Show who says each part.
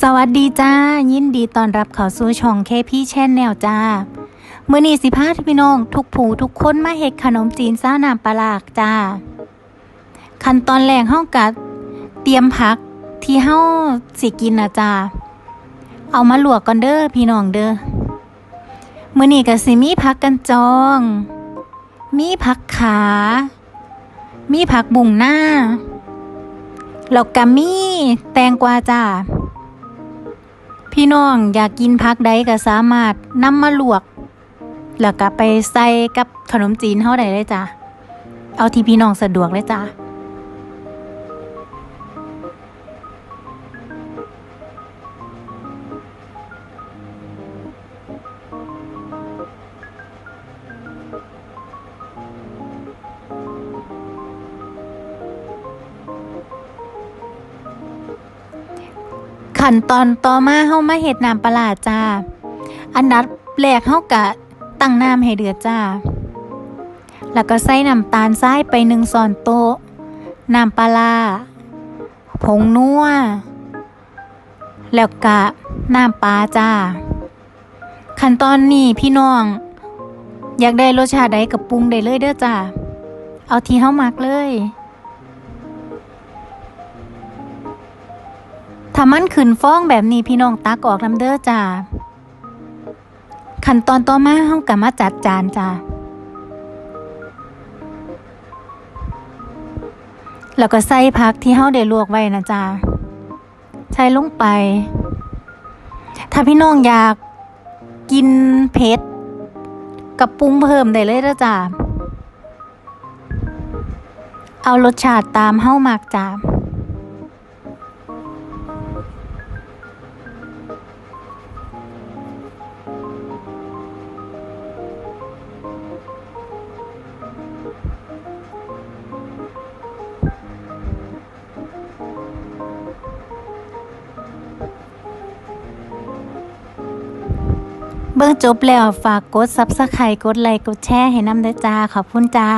Speaker 1: สวัสดีจ้า ยินดีต้อนรับเข้าสู่ช่องเคพี่แชนแนลจ้ามื้อนี้สิพาพี่น้อง ทุกผู้ทุกคนมาเฮ็ดขนมจีนซ่าน้ำปลาหลากจ้า ขั้นตอนแรกเฮาก็เตรียมผักที่เฮาสิกินนะจ้าเอามาลวกก่อนเด้อพี่น้องเด้อมื้อนี้ก็สิมีผักกันจอง มีผักขา มีผักบุ่งหน้าแล้วก็มีแตงกวาจ้า พี่น้องอยากกินผักใดก็สามารถนำมาลวก แล้วก็ไปใส่กับขนมจีนเท่าใดได้จ้าเอาที่พี่น้องสะดวกเลยจ้า ขั้นตอนต่อมาเฮามาเฮ็ดน้ำปลาจ้า อันดับแรกเฮากะตั้งน้ำให้เดือดจ้า แล้วก็ใส่น้ำตาลทรายไปหนึ่งช้อนโต๊ะ น้ำปลา ผงนัว แล้วก็น้ำปลาจ้า ขั้นตอนนี้พี่น้อง อยากได้รสชาติใดก็ปรุงได้เลยเด้อจ้า เอาที่เฮามักเลย ถ้ามันขึ้นฟ้องแบบนี้พี่น้องตักออกลำเด้อจ้าขั้นตอนต่อมาเฮากะมาจัดจานจ้าแล้วก็ใส่ผักที่เฮาได้ลวกไว้นะจ้าใส่ลงไป ถ้าพี่น้องอยากกินเผ็ดกับปรุงเพิ่มได้เลยเด้อจ้าเอารสชาติตามเฮามักจ้า เบิ่งจบแล้วฝากกด Subscribe กดไลค์กดแชร์ให้นำด้อจ้าขอบคุณจ้า